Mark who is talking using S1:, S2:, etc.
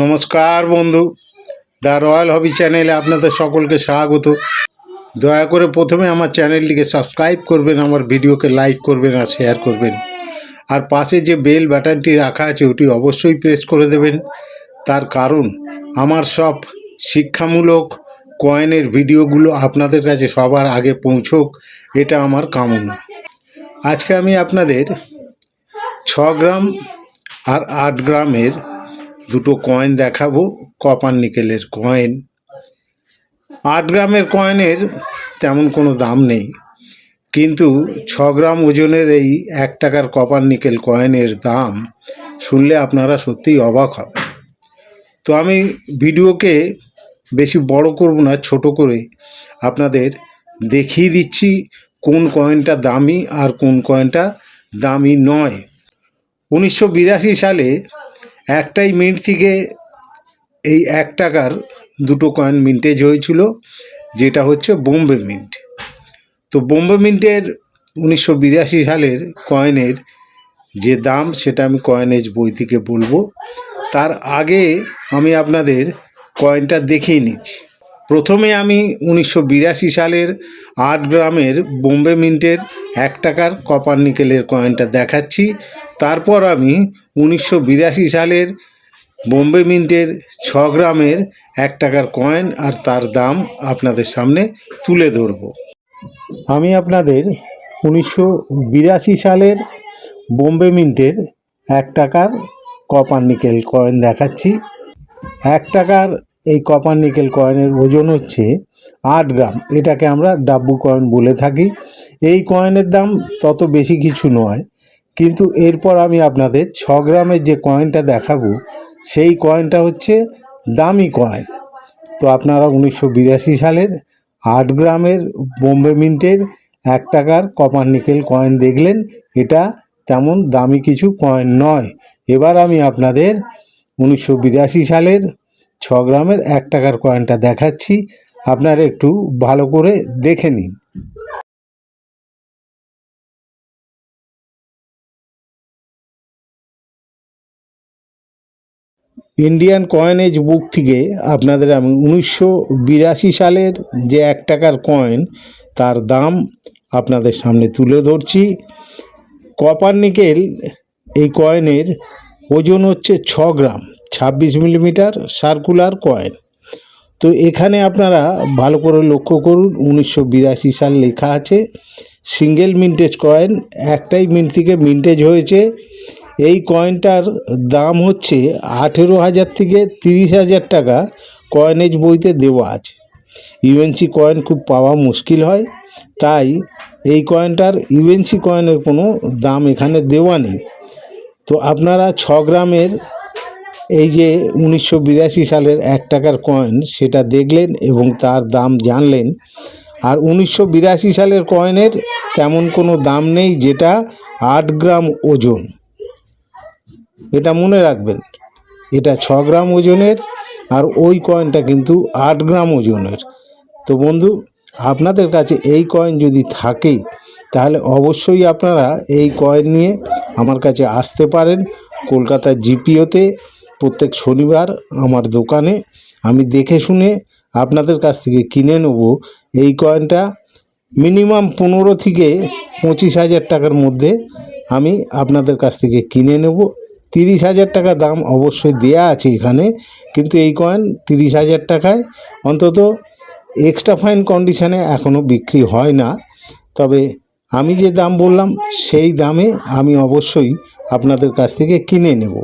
S1: নমস্কার বন্ধু। The royal হবি চ্যানেলে আপনাদের সকলকে স্বাগত। দয়া করে প্রথমে আমার চ্যানেলটিকে সাবস্ক্রাইব করবেন, আমার ভিডিওকে লাইক করবেন আর শেয়ার করবেন। আর পাশে যে বেল বাটনটি রাখা আছে, ওটি অবশ্যই প্রেস করে দেবেন। তার কারণ, আমার সব শিক্ষামূলক কয়েনের ভিডিওগুলো আপনাদের কাছে সবার আগে পৌঁছোক, এটা আমার কামনা। আজকে আমি আপনাদের ছ গ্রাম আর আট গ্রামের দুটো কয়েন দেখাবো কপার নিকেলের কয়েন আট গ্রামের কয়েনের তেমন কোনো দাম নেই। কিন্তু ছ গ্রাম ওজনের এই এক টাকার কপার নিকেল কয়েনের দাম শুনলে আপনারা সত্যিই অবাক হবে তো আমি ভিডিওকে বেশি বড় করব না, ছোট করে আপনাদের দেখিয়ে দিচ্ছি কোন কয়েনটা দামি আর কোন কয়েনটা দামি নয়। উনিশশো সালে একটাই মিন্ট থেকে এই এক টাকার দুটো কয়েন মিন্টেজ হয়েছিল, যেটা হচ্ছে বোম্বে মিন্ট তো বোম্বে মিন্টের উনিশশো বিরাশি সালের কয়েনের যে দাম, সেটা আমি কয়েনেজ বই থেকে বলব। তার আগে আমি আপনাদের কয়েনটা দেখিয়ে নিচ্ছি। প্রথমে আমি উনিশশো বিরাশি সালের আট গ্রামের বোম্বে মিন্টের এক টাকার কপার নিকেলের কয়েনটা দেখাচ্ছি। তারপর আমি উনিশশো বিরাশি সালের বোম্বে মিন্টের ছ গ্রামের এক টাকার কয়েন আর তার দাম আপনাদের সামনে তুলে ধরব। আমি আপনাদের উনিশশো বিরাশি সালের বোম্বে মিন্টের এক টাকার কপার নিকেল কয়েন দেখাচ্ছি। এক টাকার এই কপার নিকেল কয়েনের ওজন হচ্ছে আট গ্রাম। এটাকে আমরা ডাব্বু কয়েন বলে থাকি। এই কয়েনের দাম তত বেশি কিছু নয়, কিন্তু এরপর আমি আপনাদের ছ গ্রামের যে কয়েনটা দেখাবো, সেই কয়েনটা হচ্ছে দামি কয়েন তো আপনারা উনিশশো বিরাশি সালের আট গ্রামের বোম্বে মিন্টের এক টাকার কপার নিকেল কয়েন দেখলেন, এটা তেমন দামি কিছু কয়েন নয়। এবার আমি আপনাদের উনিশশো বিরাশি সালের ছ গ্রামের এক টাকার কয়েনটা দেখাচ্ছি। আপনারা একটু ভালো করে দেখে নিন। ইন্ডিয়ান কয়েনেজ বুক থেকে আপনাদের আমি উনিশশো বিরাশি সালের যে এক টাকার কয়েন তার দাম আপনাদের সামনে তুলে ধরছি। কপার নিকেল এই কয়েনের ওজন হচ্ছে ছ গ্রাম। ছাব্বিশ মিলিমিটার সার্কুলার কয়েন তো এখানে আপনারা ভালো করে লক্ষ্য করুন, উনিশশো বিরাশি সাল লেখা আছে সিঙ্গেল মিন্টেজ কয়েন একটাই মিন্ট থেকে মিন্টেজ হয়েছে। এই কয়েনটার দাম হচ্ছে আঠেরো হাজার থেকে তিরিশ হাজার টাকা কয়েনেজ বইতে দেওয়া আছে। ইউএনসি কয়েন খুব পাওয়া মুশকিল হয়, তাই এই কয়েনটার ইউএনসি কয়েনের কোনো দাম এখানে দেওয়া নেই। তো আপনারা ছ গ্রামের এই যে উনিশশো বিরাশি সালের এক টাকার কয়েন সেটা দেখলেন এবং তার দাম জানলেন। আর উনিশশো বিরাশি সালের কয়েনের তেমন কোনো দাম নেই যেটা আট গ্রাম ওজন। এটা মনে রাখবেন, এটা ছ গ্রাম ওজনের আর ওই কয়েনটা কিন্তু আট গ্রাম ওজনের। তো বন্ধু, আপনাদের কাছে এই কয়েন যদি থাকে তাহলে অবশ্যই আপনারা এই কয়েন নিয়ে আমার কাছে আসতে পারেন কলকাতার জিপিওতে। প্রত্যেক শনিবার আমার দোকানে আমি দেখে শুনে আপনাদের কাছ থেকে কিনে নেব। এই কয়েনটা মিনিমাম পনেরো থেকে পঁচিশ হাজার টাকার মধ্যে আমি আপনাদের কাছ থেকে কিনে নেব। তিরিশ হাজার টাকা দাম অবশ্যই দেয়া আছে এখানে, কিন্তু এই কয়েন তিরিশ হাজার টাকায় অন্তত এক্সট্রা ফাইন কন্ডিশানে এখনও বিক্রি হয় না। তবে আমি যে দাম বললাম, সেই দামে আমি অবশ্যই আপনাদের কাছ থেকে কিনে নেব।